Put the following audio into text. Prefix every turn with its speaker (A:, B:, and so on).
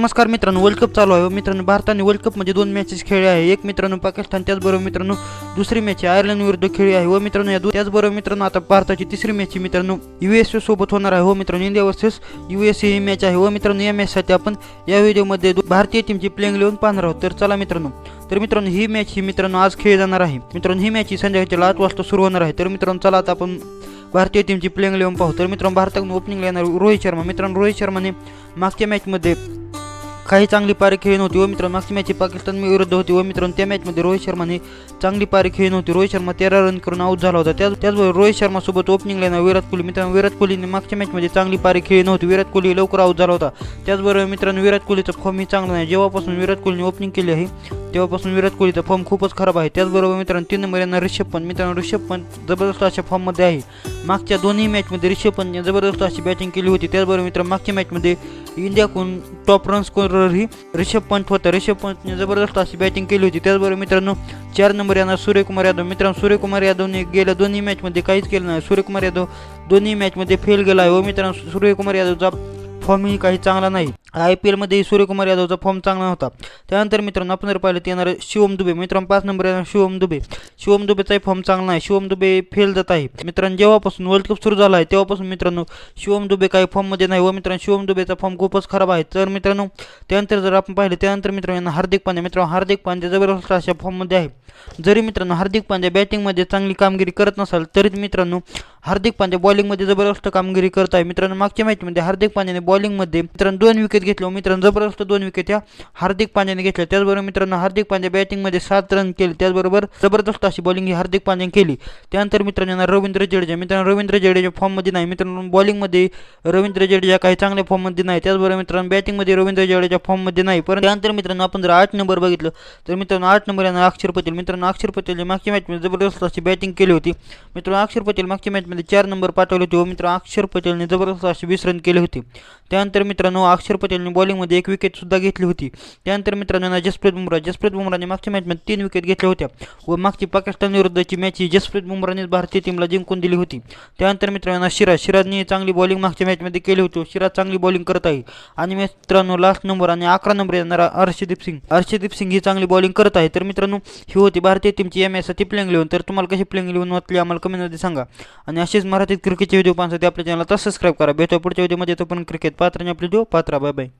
A: नमस्कार मित्रांनो world cup चालू आहे. व मित्रांनो भारताने वर्ल्ड कपमध्ये दोन मॅचेस खेळले आहे. एक मित्रांनो पाकिस्तान त्याचबरोबर मित्रांनो दुसरी मॅच आहे. आयर्लंड विरुद्ध खेळली आहे. व मित्रांनो या त्याचबरोबर मित्रांनो आता भारताची तिसरी मॅच ही मित्रांनो यू एस सोबत होणार आहे. हो मित्रांनो इंडिया वर्सेस यू एस ही मॅच आहे. व मित्रांनो या मॅचसाठी आपण या व्हिडिओमध्ये भारतीय टीमची प्लेइंग लिहून पाहणार आहोत. तर चला मित्रांनो. तर मित्रांनो ही मॅच ही मित्रांनो आज खेळली जाणार आहे. मित्रांनो ही मॅच ही संध्याकाळच्या आठ वाजता सुरू होणार आहे. तर मित्रांनो चला आता आपण भारतीय टीमची प्लेइंग लिहून पाहू. तर मित्रांनो भारताकडून ओपनिंग येणार रोहित शर्मा. मित्रांनो रोहित शर्माने मागच्या मॅचमध्ये काही चांगली पारी खेळी नव्हती व मित्रांनो मागची मॅच पाकिस्तान विरुद्ध होती. व मित्रांनो त्या मॅचमध्ये रोहित शर्माने चांगली पारी खेळी नव्हती रोहित शर्मा तेरा रन करून आऊट झाला होता. त्याच त्याचबरोबर रोहित शर्मा सोबत ओपनिंगला येणार विराट कोहली. मित्रांनो विराट कोहलीने मागच्या मॅचमध्ये चांगली पारी खेळी नव्हती विराट कोहली लवकर आऊट झाला होता. त्याचबरोबर मित्रांनो विराट कोहलीचा फॉर्म ही चांगला नाही. जेव्हापासून विराट कोहलीने ओपनिंग केली आहे तेव्हापासून विराट कोहलीचा फॉर्म खूपच खराब आहे. त्याचबरोबर मित्रांनो तीन नंबर यांना ऋषभ पंत. मित्रांनो ऋषभ पंत जबरदस्त अशा फॉर्ममध्ये आहे. मागच्या दोन्ही मॅचमध्ये ऋषभ पंतने जबरदस्त अशी बॅटिंग केली होती. त्याचबरोबर मित्रांनो मागच्या मॅचमध्ये इंडियाकडून टॉप रन स्कोरर ही ऋषभ पंत होता. ऋषभ पंतने जबरदस्त अशी बॅटिंग केली होती. त्याचबरोबर मित्रांनो चार नंबर यांना सूर्यकुमार यादव. मित्रांनो सूर्यकुमार यादवने गेल्या दोन्ही मॅचमध्ये काहीच केलं नाही. सूर्यकुमार यादव दोन्ही मॅचमध्ये फेल गेला आहे. व मित्रांनो सूर्यकुमार यादवचा फॉर्मही काही चांगला नाही. आय पी एलमध्ये सूर्यकुमार यादवचा फॉर्म चांगला होता त्यानंतर मित्रांनो आपण जर पाहिलं तर येणार शिवम दुबे. मित्रांनो पाच नंबर येणार शिवम दुबे. शिवम दुबेचाही फॉर्म चांगला नाही शिवम दुबे फेल जात आहे. मित्रांनो जेव्हापासून वर्ल्ड कप सुरू झाला आहे तेव्हापासून मित्रांनो शिवम दुबे काही फॉर्ममध्ये नाही व मित्रांनो शिवम दुबेचा फॉर्म खूपच खराब आहे. तर मित्रांनो त्यानंतर जर आपण पाहिलं त्यानंतर मित्रांनो यांना हार्दिक पांड्या. मित्रांनो हार्दिक पांड्या जबरदस्त अशा फॉर्ममध्ये आहे. जरी मित्रांनो हार्दिक पांड्या बॅटिंगमध्ये चांगली कामगिरी करत नसाल तरी मित्रांनो हार्दिक पांड्या बॉलिंगमध्ये जबरदस्त कामगिरी करत आहे. मित्रांनो मागच्या मॅचमध्ये हार्दिक पांड्याने बॉलिंगमध्ये मित्रांनो दोन विकेट विकेट व मित्रांनो जबरदस्त दोन विकेट या. हार्दिक पांड्याने घेतल्या त्याचबरोबर मित्रांनो हार्दिक पांड्या बॅटिंगमध्ये सात रन केले. त्याचबरोबर जबरदस्त अशी बॉलिंग ही हार्दिक पांड्याने केली. त्यानंतर मित्रांनो रवींद्र जडेजा. मित्रांनो रवींद्र जडेजा फॉर्ममध्ये नाही. मित्रांनो बॉलिंगमध्ये रवींद्र जडेजा काही चांगल्या फॉर्ममध्ये नाही. त्याचबरोबर मित्रांनो बॅटिंगमध्ये रवींद्र जडेजा फॉर्ममध्ये नाही. परंतु त्यानंतर मित्रांनो आपण जर आठ नंबर बघितलं तर मित्रांनो आठ नंबर यांना अक्षर पटेल. मित्रांनो अक्षर पटेलने मागच्या मॅचमध्ये जबरदस्त अशी बॅटिंग केली होती. मित्रांनो अक्षर पटेल मागच्या मॅचमध्ये चार नंबर पाठवले होते व मित्र अक्षर पटेलने जबरदस्त असे वीस रन केले होते. त्यानंतर मित्रांनो अक्षर पटेलने बॉलिंगमध्ये एक विकेट सुद्धा घेतली होती. त्यानंतर मित्रांनो जसप्रीत बुमराह जसप्रीत बुमराहने मागच्या मॅचमध्ये तीन विकेट घेतल्या होत्या व मागची पाकिस्तान विरुद्धची मॅच ही जसप्रीत बुमराहनेच भारतीय टीमला जिंकून दिली होती. त्यानंतर मित्रांनो शिराज शिराजने चांगली बॉलिंग मागच्या मॅचमध्ये केली होती शिराज चांगली बॉलिंग करत आहे. आणि मित्रांनो लास्ट नंबर आणि अकरा नंबर येणारा हर्षदीप सिंग. हर्षदीप सिंग ही चांगली बॉलिंग करत आहे. तर मित्रांनो ही होती भारतीय टीमची एम एससाठी प्लेंग लिहून तर तुम्हाला कशी प्लेंग लिहून वाटली आम्हाला कमेंटमध्ये सांगा. आणि असेच मराठीत क्रिकेटचे व्हिडिओ पाहण्यासाठी आपल्या चॅनलला सबस्क्राईब करा. भेटू पुढच्या व्हिडिओमध्ये तो पण क्रिकेट पात्र आणि आपले व्हिडिओ पात्रा. Bye bye